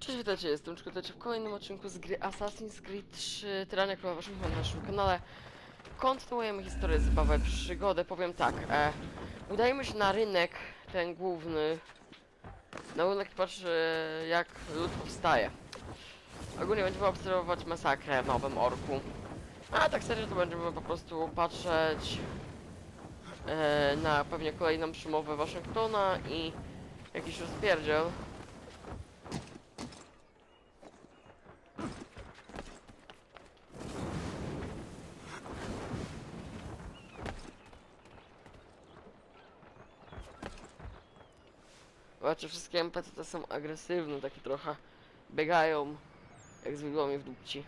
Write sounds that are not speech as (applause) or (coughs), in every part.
Cześć, witajcie, jestem Czekotecie w kolejnym odcinku z gry Assassin's Creed 3 Tyrania Króla Waszym na naszym kanale. Kontynuujemy historię zabawę, przygodę, powiem tak. E, udajemy się na rynek, ten główny. Na rynek patrz e, jak lud powstaje. Ogólnie będziemy obserwować masakrę w Nowym Orku. A tak serio to będziemy po prostu patrzeć e, na pewnie kolejną przemowę Waszyngtona i jakiś rozpierdziel. Zobaczcie, wszystkie NPC te są agresywne, takie trochę biegają jak z widłami w dupci.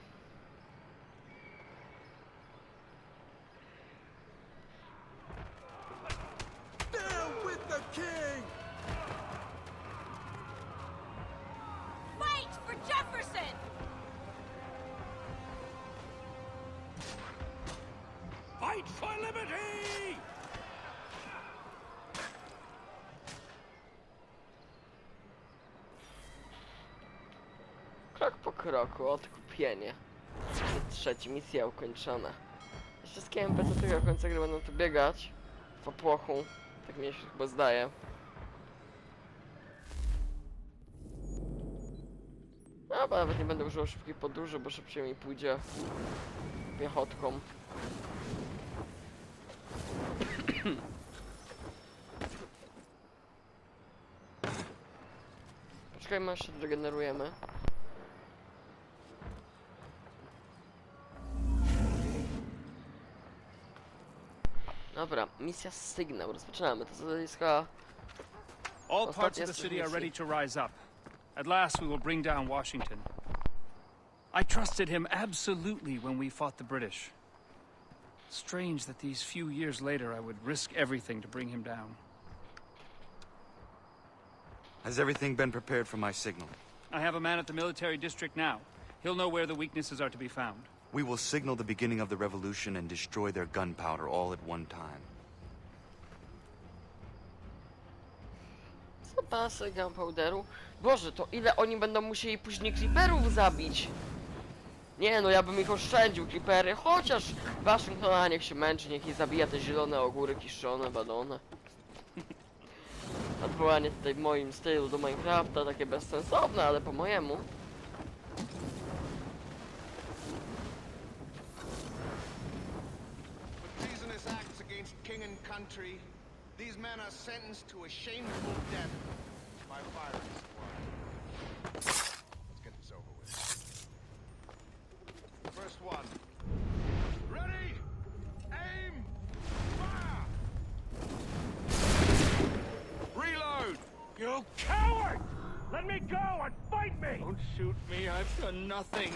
Krok po kroku, odkupienie. Trzeci, misja ukończona. Wszystkie NPC tego końca gry będą tu biegać. W popłochu. Tak mi się chyba zdaje. No, bo nawet nie będę używał szybkiej podróży, bo szybciej mi pójdzie piechotką. (coughs) Poczekajmy aż się. Dobra, misja Sygnał. Rozpoczynamy. To jest chyba... All parts of the city are ready to rise up. At last, we will bring down Washington. I trusted him absolutely when we fought the British. Strange that these few years later I would risk everything to bring him down. Has everything been prepared for my signal? I have a man at the military district now. He'll know where the weaknesses are to be found. We will signal the beginning of the revolution and destroy their gunpowder all at one time. Zapasy gunpowderu. Boże, to ile oni będą musieli później creeperów zabić? Nie no, ja bym ich oszczędził, creepery, chociaż Waszyngtona niech się męczy, niech ich zabija te zielone ogóry kiszone, badone. Odwołanie tutaj w moim stylu do Minecrafta, takie bezsensowne, ale po mojemu. Country, these men are sentenced to a shameful death by firing squad. Let's get this over with. First one. Ready! Aim! Fire! Reload! You coward! Let me go and fight me! Don't shoot me, I've done nothing.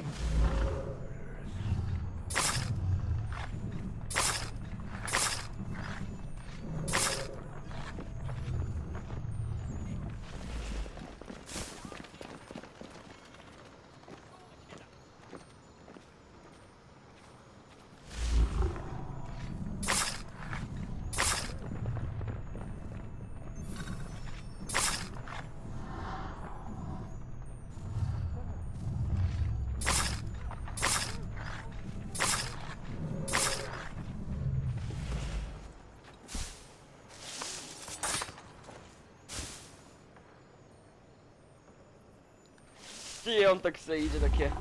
I on tak sobie idzie takie...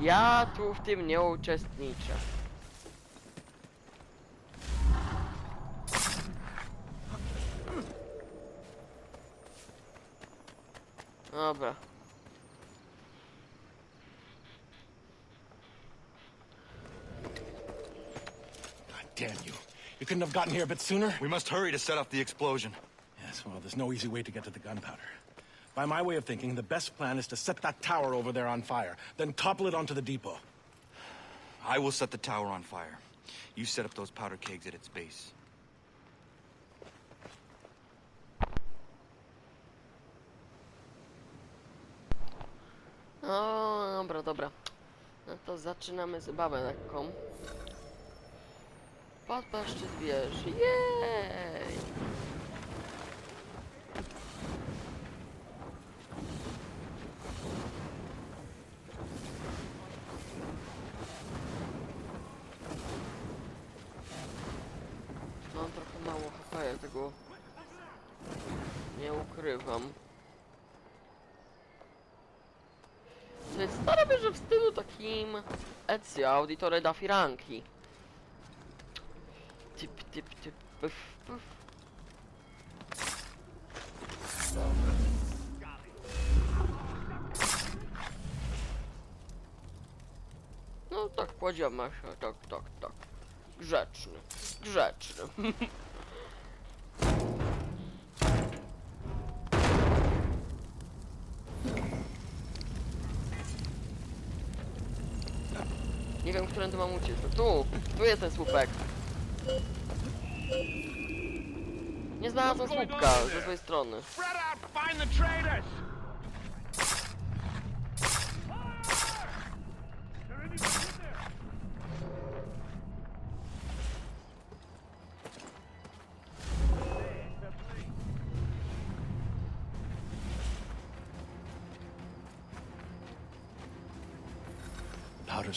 Ja tu w tym nie uczestniczę. Dobra. God damn you. You couldn't have gotten here a bit sooner? We must hurry to set off the explosion. Yes, well, there's no easy way to get to the gunpowder. By my way of thinking, the best plan is to set that tower over there on fire, then topple it onto the depot. I will set the tower on fire. You set up those powder kegs at its base. No, dobra, dobra. No to zaczynamy zabawę lekką. Podpaść szczyt wieży. Jej! Ja tego nie ukrywam. Stara wieża w stylu takim Ezio Auditore da Firanki. Typ, typ, typ, pyf, pyf. No tak, kładziemy się, tak, tak, tak. Grzeczny, grzeczny. (laughs) Nie wiem, którędy mam uciec. Tu, tu jest ten słupek. Nie znalazłem słupka ze złej strony.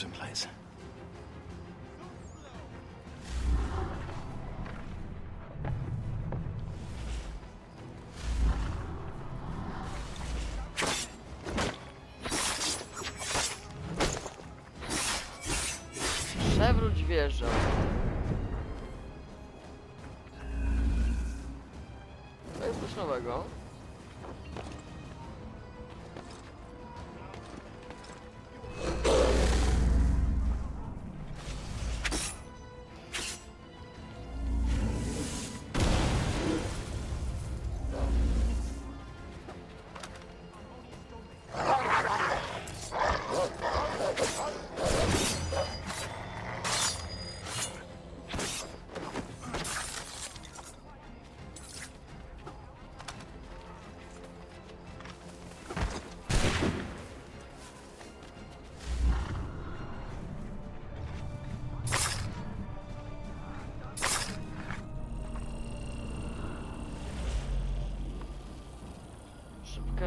In place.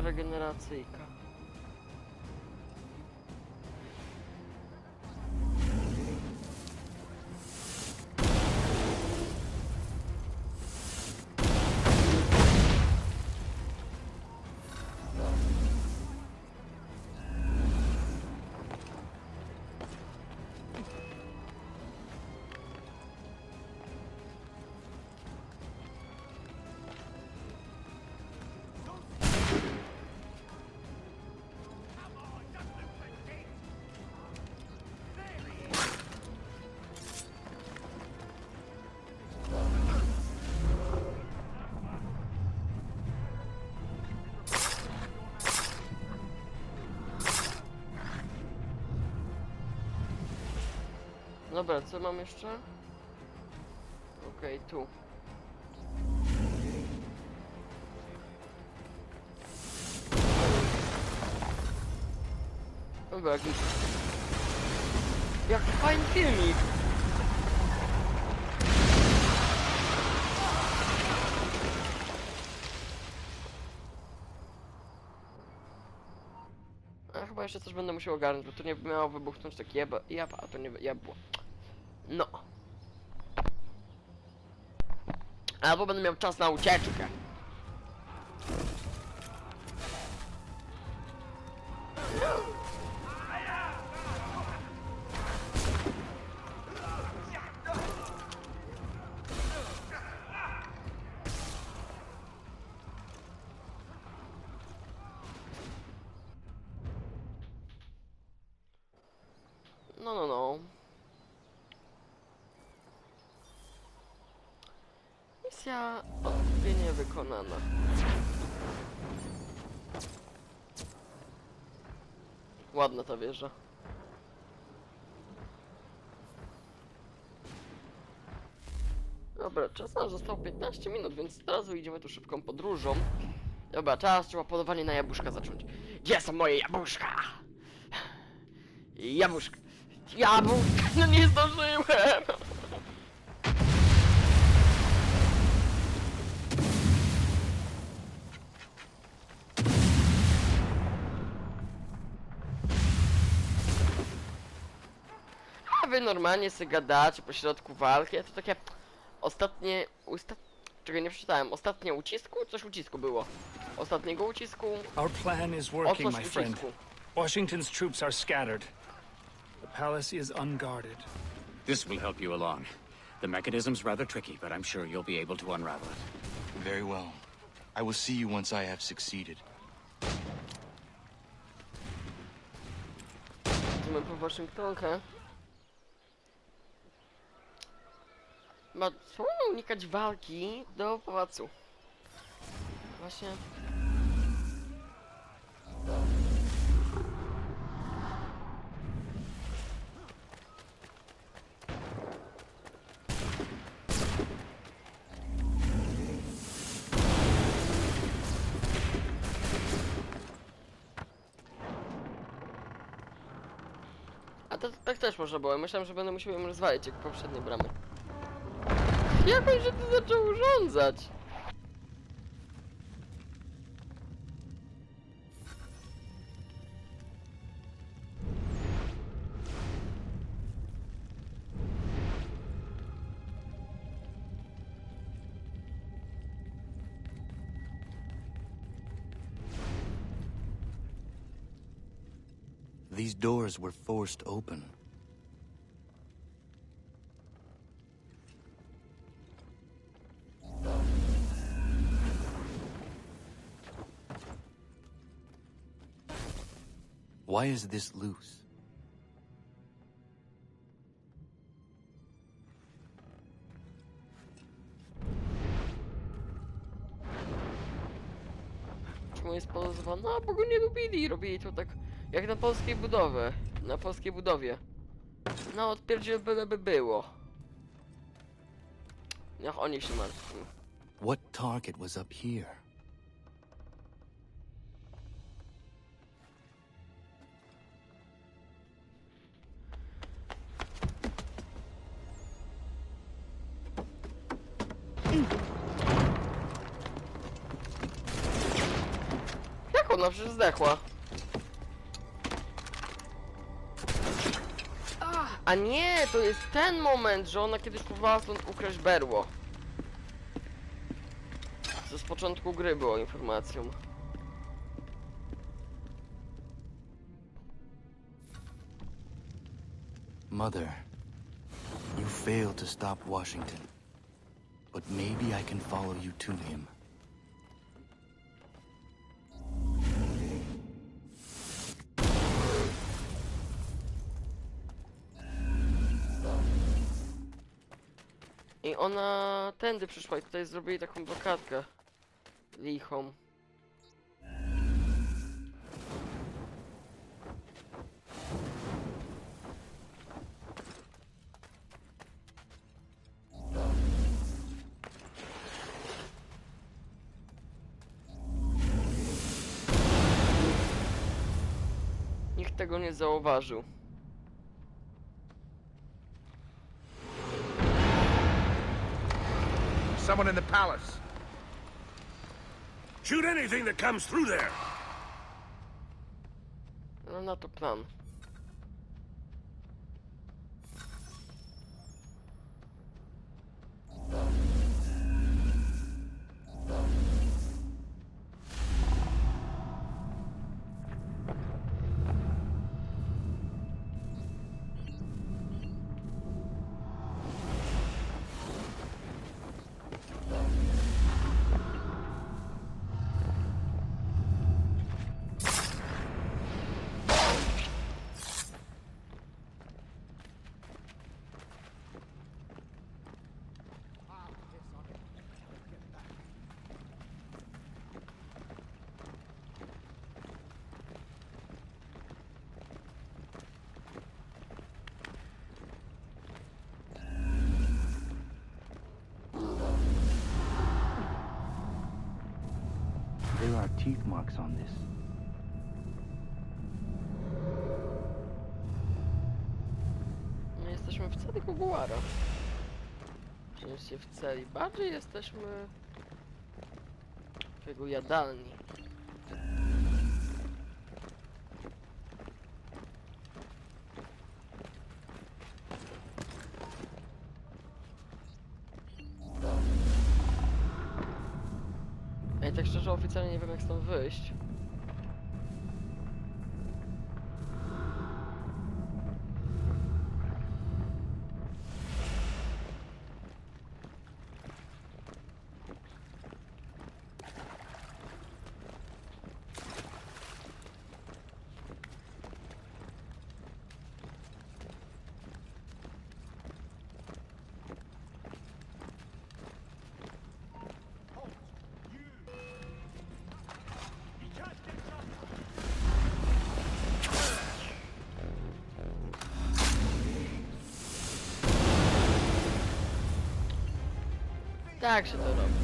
Szybka Dobra, co mam jeszcze? Okej, tu. Dobra, jakiś... Jaki fajny filmik! A chyba jeszcze coś będę musiał ogarnąć, bo tu nie miało wybuchnąć takie jeba, jaba, a to nie jabło. No. Albo będę miał czas na ucieczkę. Misja odkupienie wykonana. Ładna ta wieża. Dobra, czas nam zostało 15 minut, więc teraz wyjdziemy tu szybką podróżą. Dobra, teraz trzeba polowanie na jabłuszka zacząć. Gdzie są moje jabłuszka? Jabłuszka. Jabłuszka, no nie zdążyłem! Wy normalnie sobie gadacie po środku walki, a to takie ostatnie, usta... Czego nie przeczytałem. Ostatnie ucisku? Coś ucisku było. Ostatniego ucisku. Our plan is working, my friend. Washington's troops are scattered. The palace is unguarded. This will help you along. The mechanism's rather tricky, but I'm sure you'll be able to unravel it. Very well. I will see you once I have succeeded. Idziemy po Waszyngtonkę. Ma spróbuję unikać walki do pałacu. Właśnie. A to tak też można było. Myślałem, że będę musiał ją rozwalić jak poprzednie bramy. Się zaczął urządzać? These doors were forced open. Why is this loose? Czemu jest poluzowana? No, bo go nie lubili i robili to tak jak na polskiej budowie. Na polskiej budowie. No, odpierdziel byleby było. Niech oni się martwią. What target was up here? A nie, to jest ten moment, że ona kiedyś próbowała stąd ukraść berło. Co z początku gry było informacją. Mother, you failed to stop Washington. But maybe I can follow you to him. Ona tędy przyszła i tutaj zrobili taką blokadkę. Lichą. Nikt tego nie zauważył. Someone in the palace. Shoot anything that comes through there. No na to plan. There are teeth marks on this. No jesteśmy w celi Kuguara. Oczywiście w celi. Bardziej jesteśmy w jego jadalni. Tak szczerze oficjalnie nie wiem jak stąd wyjść. Tak się.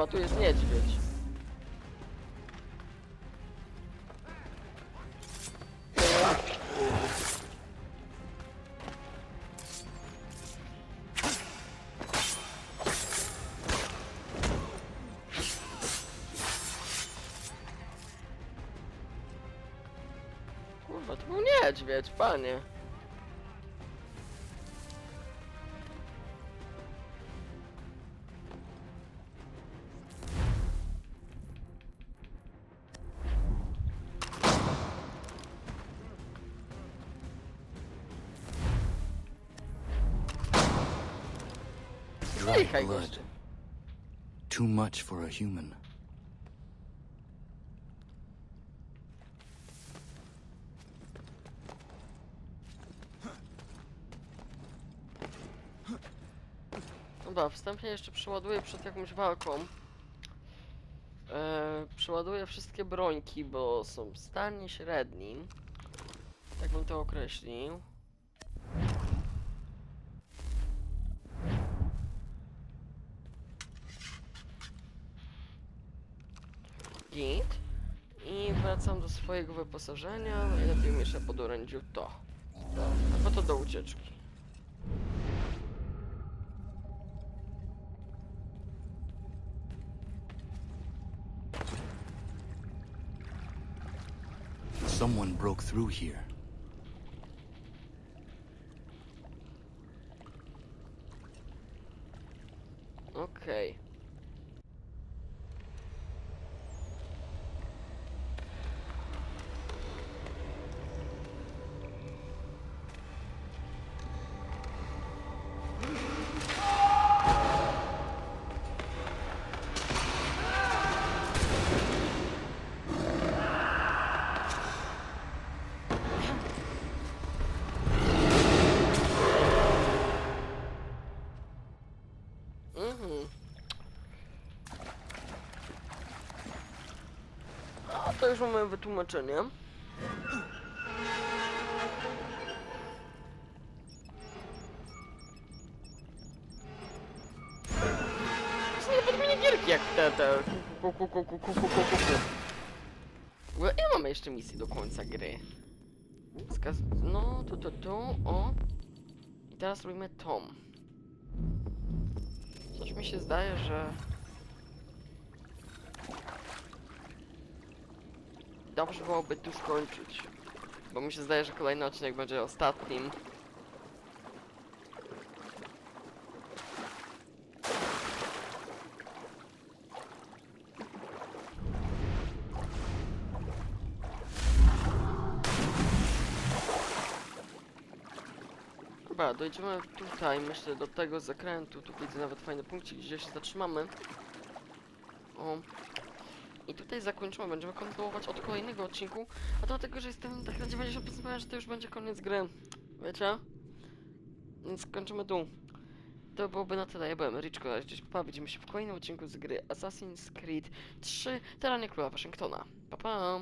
Kurwa, tu jest niedźwiedź. Kurwa, to był niedźwiedź, panie. Blood. gościu. Too much for a human. Dobra, wstępnie jeszcze przeładuję przed jakąś walką. Eee, przeładuję wszystkie brońki, bo są w stanie średnim. Tak bym to określił. Git. I wracam do swojego wyposażenia. Najlepiej mieszać pod orędziu to. A po to do ucieczki. Someone broke through here. Okej. Mhm. To już mamy wytłumaczenie. To są nawet minigierki jak te, te... Ku, ku, ku, ku, ku, ku, ku, ku, ku. Mamy jeszcze misji do końca gry? No, tu, tu, tu, o. I teraz robimy Tom. Coś mi się zdaje, że... Dobrze byłoby tu skończyć. Bo mi się zdaje, że kolejny odcinek będzie ostatnim. Dobra, dojdziemy tutaj, myślę, do tego zakrętu. Tu widzę nawet fajny punkcik, gdzie się zatrzymamy. O. Tutaj zakończymy, będziemy kontynuować od kolejnego odcinku. A to dlatego, że jestem tak na 90% pewien, że to już będzie koniec gry. Wiecie? Więc kończymy tu. To byłoby na tyle. Ja byłem Richko, a gdzieś pa, widzimy się w kolejnym odcinku z gry Assassin's Creed 3 Terranie Króla Waszyngtona. Pa pa!